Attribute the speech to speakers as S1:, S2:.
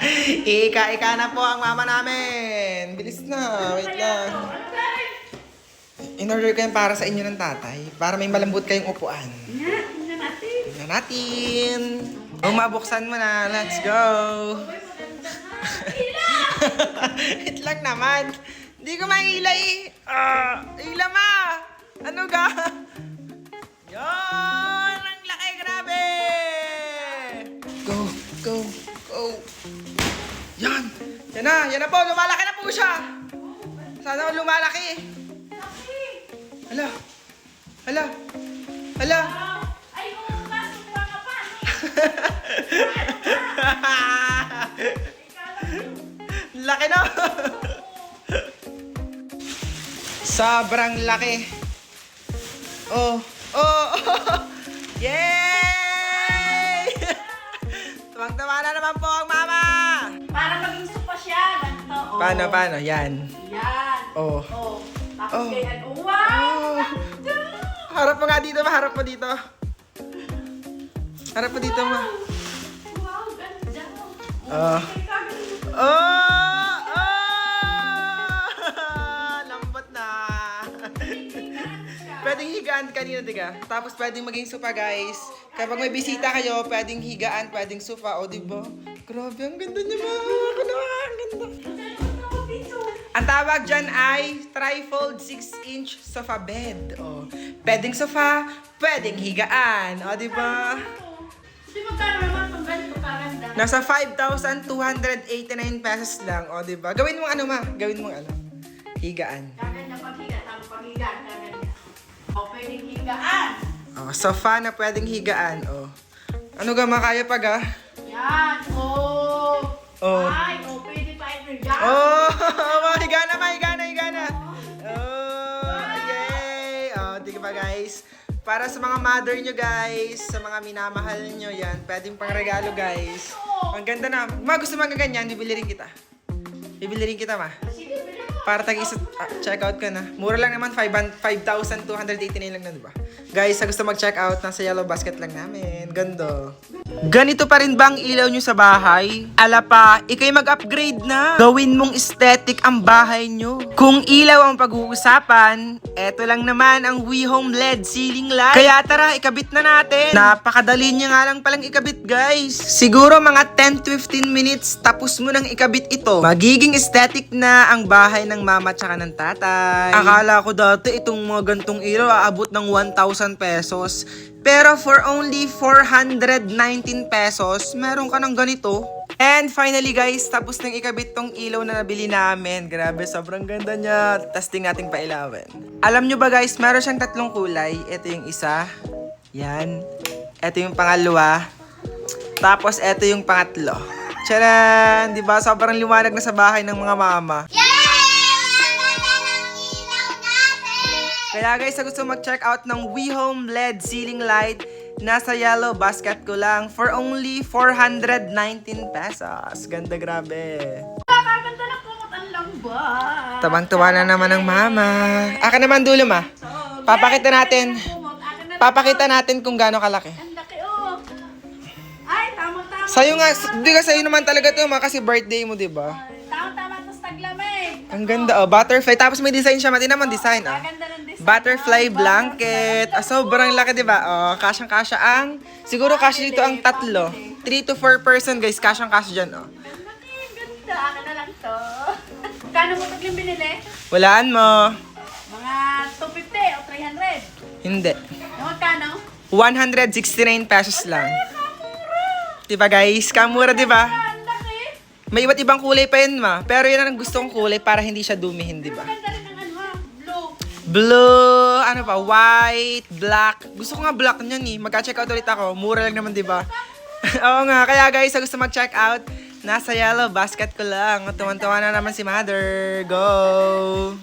S1: Ika-ika na po ang mama namin. Bilis na. Wait lang. In-order ko yan para sa inyo ng tatay. Para may malambot kayong upuan.
S2: Tingnan natin.
S1: Tingnan natin. Kung mabuksan mo na, let's go. Wait lang naman. Hindi ko mahila eh. Ah, hila ma. Ano ga? Yan! Na, yan na po. Lumalaki na po siya. Sana lumalaki. Hala. Hala. Hala.
S2: Ay, kung pasok pa ka pa.
S1: laki na. Sobrang laki. Oh, oh, oh. Yay! Tuwang-tawa na naman po ang mama.
S2: Para maging sopa siya. Ganito. Oh.
S1: Paano, paano? Yan.
S2: Yan.
S1: Oh.
S2: Oh. Tapos
S1: Oh.
S2: ganyan. Oh, wow!
S1: Oh. Harap mo nga dito, ma. Harap mo dito. Harap mo dito, ma.
S2: Wow, ganda.
S1: Oh. Oh! Kanina, diga. Tapos pwedeng maging sofa, guys. Kapag may bisita kayo, pwedeng higaan, pwedeng sofa. O, di ba? Grabe, ang ganda niya, ma. Ano, ang ganda. Ang tawag dyan ay trifold 6-inch sofa bed. O, pwedeng sofa, pwedeng higaan. O, di ba? Nasa 5,289 pesos lang. O, di ba? Gawin mo ano, ma. Gawin mo ano. Higaan.
S2: Kaganda paghiga. Tapos paghiga. Kaganda. O, pwedeng higaan.
S1: O, sofa na pwedeng higaan. O. Ano ga, makaya pa ga?
S2: Yan. Oh.
S1: Oh.
S2: Ay, oh, pwede pa ito dyan.
S1: Oh, oh, higa na. Higa na, higa na. Oh, yay. O, di ba, guys? Para sa mga mother nyo, guys. Sa mga minamahal nyo, yan. Pwedeng pang regalo, guys. Ang ganda na. Ma, gusto mo ganyan, bibili rin kita. Bibili rin kita, ma. Para tag isa, ah, check out ka na. Mura lang naman, 5 5,289 lang na, di ba? Guys, sa gusto mag-check out, nasa yellow basket lang namin. Ganda. Ganito pa rin ba ang ilaw nyo sa bahay? Ala pa, ikay mag-upgrade na. Gawin mong aesthetic ang bahay nyo. Kung ilaw ang pag-uusapan, eto lang naman ang WeHome LED ceiling light. Kaya tara, ikabit na natin. Napakadali niya nga lang palang ikabit, guys. Siguro mga 10 to 15 minutes, tapos mo nang ikabit ito. Magiging aesthetic na ang bahay ng mama tsaka ng tatay. Akala ko dati itong mga gantong ilaw aabot ng 1,000 pesos. Pero for only 419 pesos, meron ka ng ganito. And finally guys, tapos nang ikabit tong ilaw na nabili namin. Grabe, sobrang ganda niya. Testing nating pailawin. Alam nyo ba guys, meron siyang tatlong kulay. Ito yung isa. Yan. Ito yung pangalawa. Tapos ito yung pangatlo. Tcharan! Di ba? Sobrang liwanag na sa bahay ng mga mama. Kaya guys, sa gusto mag-check out ng WeHome LED ceiling light, nasa yellow basket ko lang for only 419 pesos. Ganda, grabe.
S2: Kaganda ng kumot ang lamba.
S1: Tabang-tuwa na naman ng mama. Aka naman dulo, ma. Papakita natin. Papakita natin kung gaano kalaki.
S2: Ang laki, oh. Ay, tama-tama.
S1: Sa'yo nga, di ka sa'yo naman talaga to, ma, kasi birthday mo, di ba?
S2: Tama-tama, tapos taglamig.
S1: Ang ganda, oh, butterfly. Tapos may design siya, mati naman design, oh.
S2: Kaganda ng design.
S1: Butterfly blanket. Ah, sobrang laki, di ba? Oh, kasyang-kasya ang... Siguro kasya dito ang tatlo. 3 to 4 person, guys. Kasyang-kasya dyan, oh.
S2: Ang ganda. Akin na lang to. Kano mo taglim binili?
S1: Walaan mo.
S2: Mga 250 o 300.
S1: Hindi.
S2: Yung magkano?
S1: 169 pesos lang. Di ba, guys? Kamura, di ba?
S2: Ang laki.
S1: May iba't ibang kulay pa yun, ma. Pero yun ang gusto kong kulay para hindi siya dumihin, di ba? Blue. Ano pa, white, black. Gusto ko nga black niyan eh. Magka-check out ulit ako. Mura lang naman, di ba? Oo nga. Kaya guys, sa gusto mag-check out, nasa yellow basket ko lang. Tuwan-tuwa na naman si mother. Go!